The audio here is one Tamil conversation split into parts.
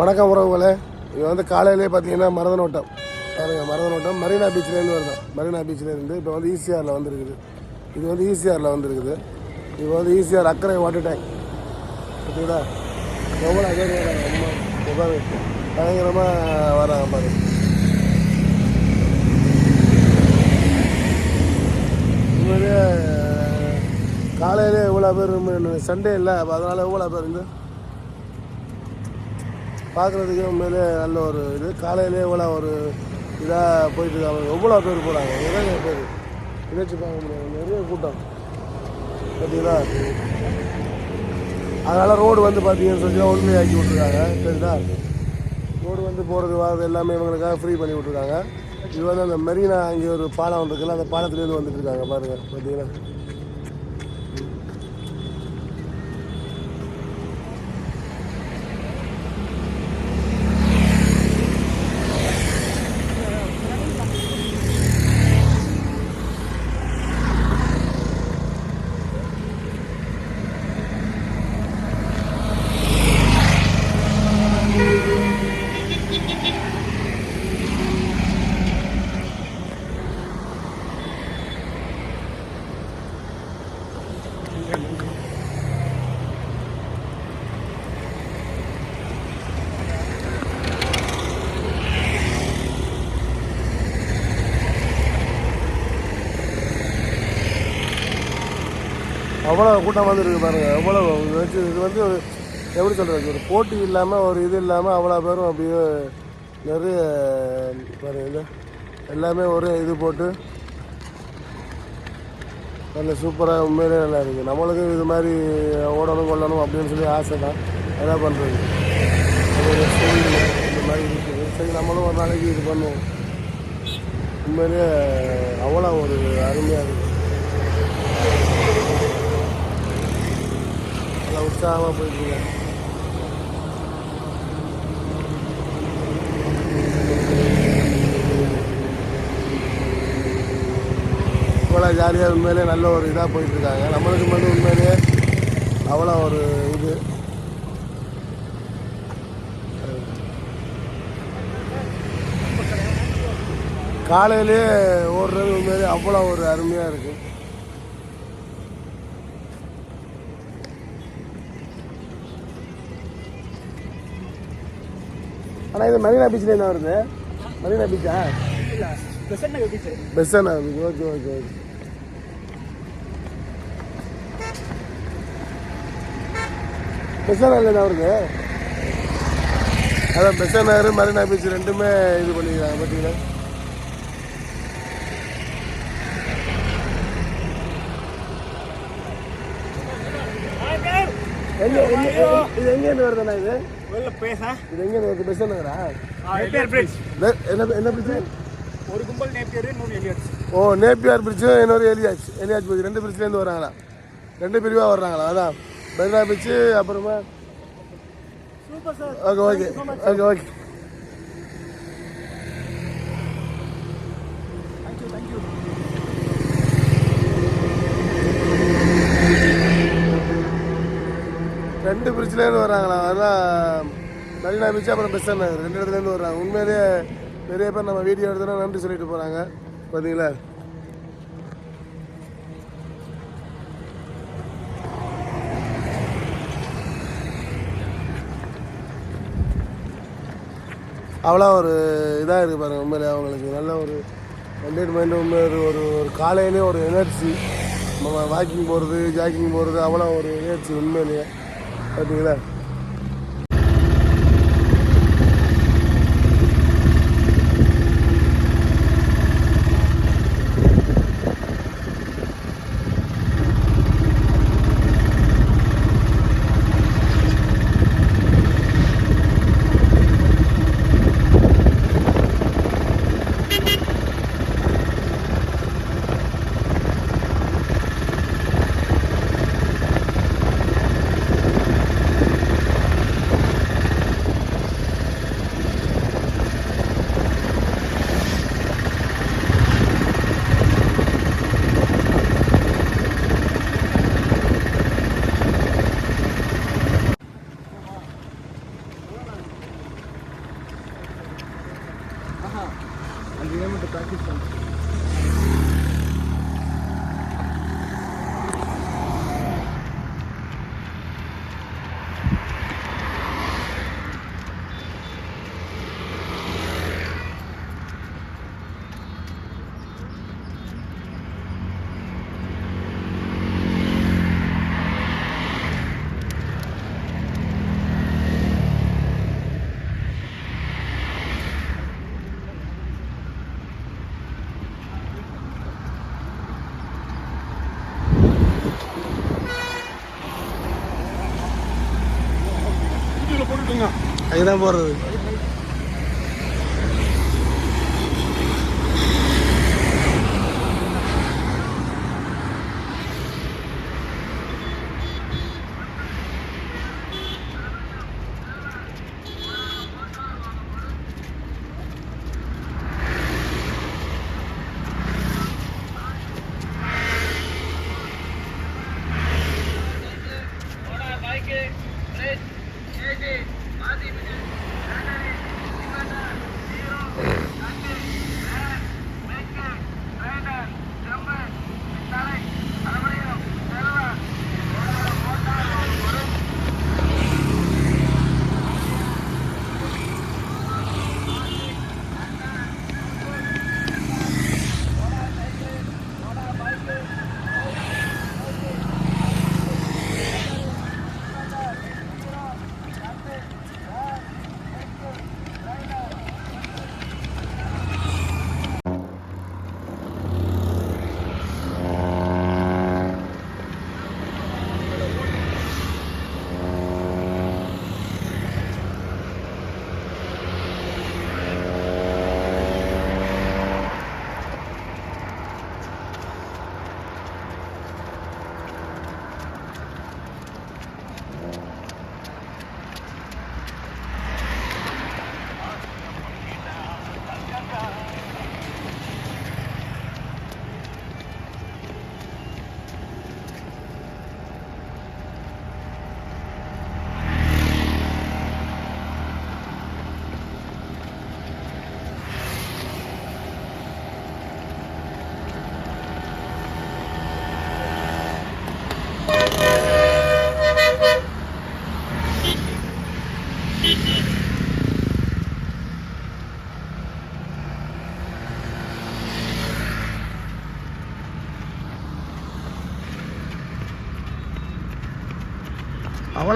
வணக்கம் உறவுகளே. இது வந்து காலையிலே பார்த்தீங்கன்னா மருதனோட்டம். பாருங்க மருதனோட்டம். மரீனா பீச்லேருந்து வருது. மரீனா பீச்சிலேருந்து இப்போ வந்து ஈசிஆரில் வந்துருக்குது. இது வந்து ஈசிஆரில் வந்துருக்குது. இது வந்து ஈசிஆர் அக்கறை வாட்டர் டேங்க் பார்த்தீங்களா எவ்வளோ பேர் வராங்க பயங்கரமாக வராங்க பாருங்க. உண்மையிலே காலையிலே இவ்வளோ பேர் சண்டே இல்லை அப்ப அதனால எவ்வளோ பேர் இருந்து? பார்க்குறதுக்கு உண்மையிலே நல்ல ஒரு இது. காலையிலே இவ்வளோ ஒரு இதாக போயிட்டு இருக்காங்க எவ்வளோ பேர் போகிறாங்க? நிறைய பேர் நிகழ்ச்சி பார்க்க முடியாது. நிறைய கூட்டம். பார்த்தீங்களா? அதனால் ரோடு வந்து பார்த்தீங்கன்னு சொல்லி உண்மையாக்கி விட்ருக்காங்க சரிதா ரோடு வந்து போகிறது வர்றது எல்லாமே இவங்களுக்காக ஃப்ரீ பண்ணி விட்ருக்காங்க இது வந்து அந்த மெரினா அங்கே ஒரு பாலம் இருக்குல்ல அந்த பாலத்துலேருந்து வந்துட்டு இருக்காங்க பாருங்கள் பார்த்தீங்கன்னா எவ்வளோ கூட்டம் வந்துருக்கு பாருங்கள் எவ்வளோ வச்சு இது வந்து எப்படி சொல்கிறது ஒரு போட்டி இல்லாமல் ஒரு இது இல்லாமல் அவ்வளோ பேரும் அப்படியே நிறைய பாருங்கள் எல்லாமே ஒரே இது போட்டு நல்ல சூப்பராக உண்மையிலே நல்லா இருக்குது நம்மளுக்கும் இது மாதிரி ஓடணும் கொள்ளணும் அப்படின்னு சொல்லி ஆசை தான் என்ன பண்ணுறது இந்த மாதிரி இருக்குது. சரி நம்மளும் ஒரு நாளைக்கு இது பண்ணுவோம். உண்மையிலே அவ்வளோ ஒரு அருமையாக இருக்குது நல்லா உற்சாகமாக இவ்வளோ ஜாலியாக உண்மையிலே நல்ல ஒரு இதாக போயிட்டுருக்காங்க. நம்மளுக்கு மட்டும் உண்மையிலே அவ்வளோ ஒரு இது. காலையிலேயே ஓடுறது உண்மையிலே அவ்வளோ ஒரு அருமையாக இருக்குது ஆனால் இது மரீனா பீச்சில் என்ன வருது? மரீனா பீச்சா பெஸ்ஸானா பீச் ஓகே ஓகே ஓகே. பெஸ்ஸானால என்ன வருது? அதான் நகர் மரீனா பீச் ரெண்டுமே இது பண்ணிக்கிறாங்க பார்த்தீங்களா எங்க இது எங்கேருந்து வருதுண்ணா இது? வெளில பேச இது எங்கேருந்து வருது? பெஸ்ஸானாரா நேப்பியர் பிரிட்ஜ் என்ன என்ன பிரிட்ஜு ஒரு கும்பல் நேப்பியர் இன்னொரு எலியட்ஸ் ஓ நேப்பியார் பிரிட்ஜும் இன்னொரு எலியாச் எலியாச் பிரிட்ஜ் ரெண்டு பிரிட்ஜ்லேருந்து வராங்களா ரெண்டு பிரிவாக வர்றாங்களா? அதான். பெருனா பிரிட்ஜு அப்புறமா? ஓகே ஓகே ஓகே ஓகே ரெண்டு வராங்களா அதெல்லாம் மெரினா பீச் அப்புறம் பெஸ்ட் நகர் ரெண்டு இடத்துலேருந்து வர்றாங்க. உண்மையிலேயே நிறைய பேர் நம்ம வீடியோ எடுத்தோன்னா நன்றி சொல்லிட்டு போகிறாங்க பார்த்தீங்களா அவ்வளோ ஒரு இதாக இருக்குது பாருங்கள் உண்மையிலே அவங்களுக்கு. நல்ல ஒரு என்டர்டைன்மெண்ட் உண்மை ஒரு ஒரு ஒரு காலையிலே ஒரு எனர்ஜி நம்ம வாக்கிங் போகிறது ஜாக்கிங் போகிறது அவ்வளோ ஒரு எனர்ஜி உண்மையிலேயே பார்த்தீங்களா பார்க்கிங்கா botar aqui só. அதுதான் போடுறது.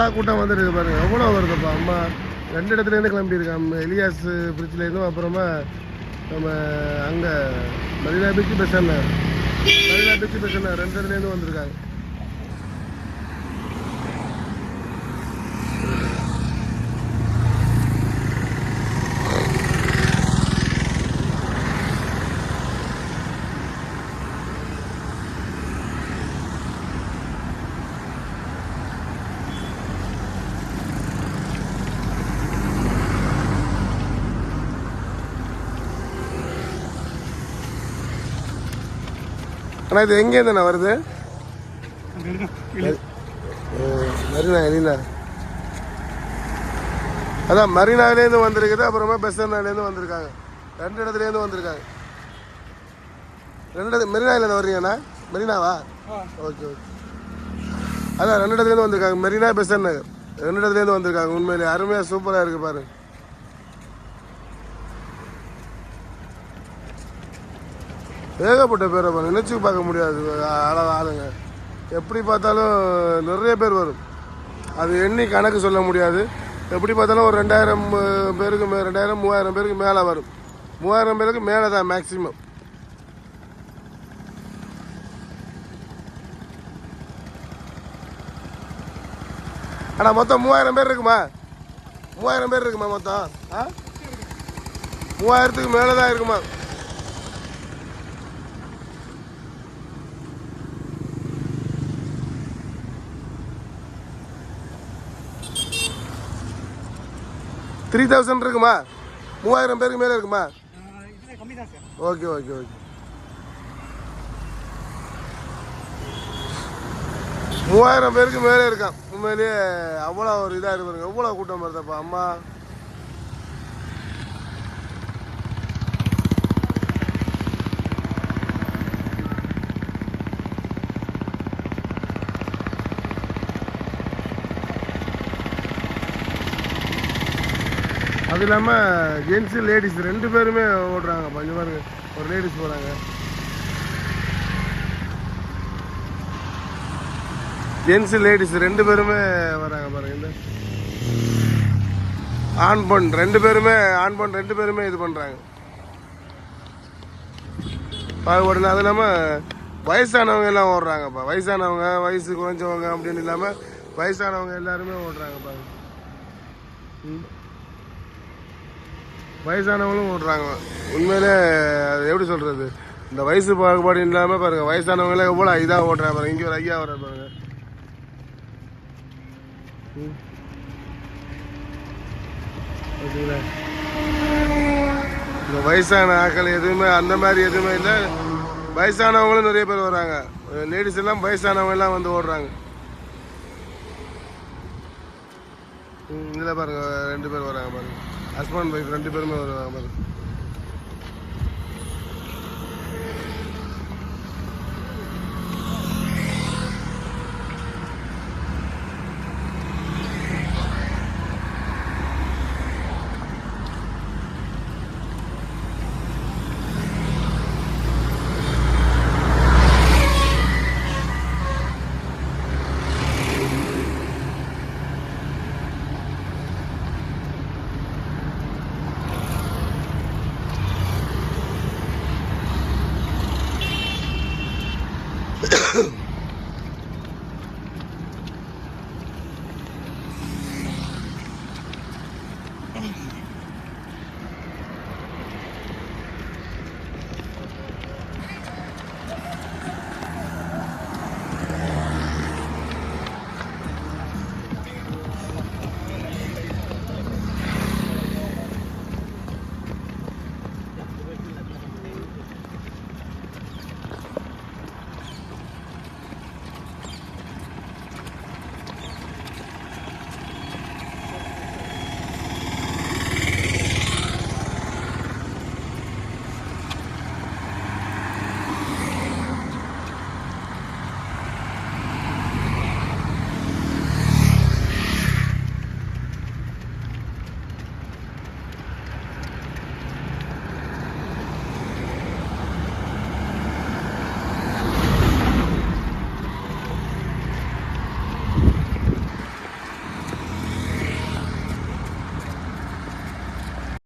எல்லா கூட்டம் வந்துருக்கு பாருங்க. எவ்வளோ வருதுப்பா? அம்மா ரெண்டு இடத்துலேருந்து கிளம்பியிருக்காங்க. எலியாஸ் பிரிட்ஜ்லேருந்தும் அப்புறமா நம்ம அங்கே மரினா பீச் பஸ் என்ன மரினா பீச் பஸ் என்ன ரெண்டு இடத்துலேருந்து வந்திருக்காங்க. ஆனால் இது எங்கேருந்து வருது? மரினா எலினா அதான் மரினாலேருந்து வந்திருக்குது அப்புறமா பெசர்னாலேருந்து வந்திருக்காங்க. ரெண்டு இடத்துலேருந்து வந்திருக்காங்க. ரெண்டு இடத்து மெரினாயிலேருந்து வர்றீங்கண்ணா? மெரினாவா? Okay okay. அதான் ரெண்டு இடத்துலேருந்து வந்திருக்காங்க. மெரினா பெசன் நகர். ரெண்டு இடத்துலேருந்து வந்திருக்காங்க உண்மையிலே. அருமையாக சூப்பராக இருக்குது பாருங்க. ஏகப்பட்ட பேரை பாருங்க நினச்சி பார்க்க முடியாது. அளவு ஆளுங்க. எப்படி பார்த்தாலும் நிறைய பேர் வரும். அது எண்ணி கணக்கு சொல்ல முடியாது. எப்படி பார்த்தாலும் ஒரு ரெண்டாயிரம் பேருக்கு மே ரெண்டாயிரம் மூவாயிரம் பேருக்கு மேலே வரும். மூவாயிரம் பேருக்கு மேலே தான் மேக்ஸிமம் ஆனால் மொத்தம் மூவாயிரம் பேர் இருக்குமா? மூவாயிரம் பேர் இருக்குமா மொத்தம்? ஆ? மூவாயிரத்துக்கு மேலே தான் இருக்குமா? த்ரீ தௌசண்ட் இருக்குமா? மூவாயிரம் பேருக்கு மேலே இருக்குமா? Okay okay okay. மூவாயிரம் பேருக்கு மேலே இருக்கான். உண்மையிலேயே அவ்வளோ ஒரு இதாக இருப்பாருங்க எவ்வளோ கூட்டம் வருதப்பா அம்மா. அது இல்லாமல் ஜென்ஸு லேடிஸ் ரெண்டு பேருமே ஓடுறாங்க. கொஞ்சம் பாருங்க ஒரு லேடிஸ் போகிறாங்க ஜென்ஸு லேடிஸ் ரெண்டு பேருமே வராங்க பாருங்க இந்த. ஆண் பொண் ரெண்டு பேருமே ஆண் பொன் ரெண்டு பேருமே இது பண்ணுறாங்க பாகுபடுங்க அது இல்லாமல் வயசானவங்க எல்லாம் ஓடுறாங்கப்பா வயசானவங்க வயசு குறைஞ்சவங்க அப்படின்னு இல்லாமல் வயசானவங்க எல்லாருமே ஓடுறாங்க பாருங்க. ம். வயசானவங்களும் ஓடுறாங்க. உண்மையிலே அது எப்படி சொல்கிறது இந்த வயசு பாகுபாடு இல்லாமல் பாருங்கள் வயசானவங்களே எவ்வளோ இதாக ஓடுறாங்க பாருங்க. இங்கே ஒரு ஐயா வர பாருங்க. இந்த வயசான ஆட்கள் எதுவுமே அந்த மாதிரி எதுவுமே இல்லை. வயசானவங்களும் நிறைய பேர் வராங்க லேடிஸ் எல்லாம் வயசானவங்க எல்லாம் வந்து ஓடுறாங்க. ம், பாருங்க ரெண்டு பேர் வராங்க பாருங்க. ஹஸ்பண்ட் ஒய்ஃப் ரெண்டு பேருமே வருவாங்க.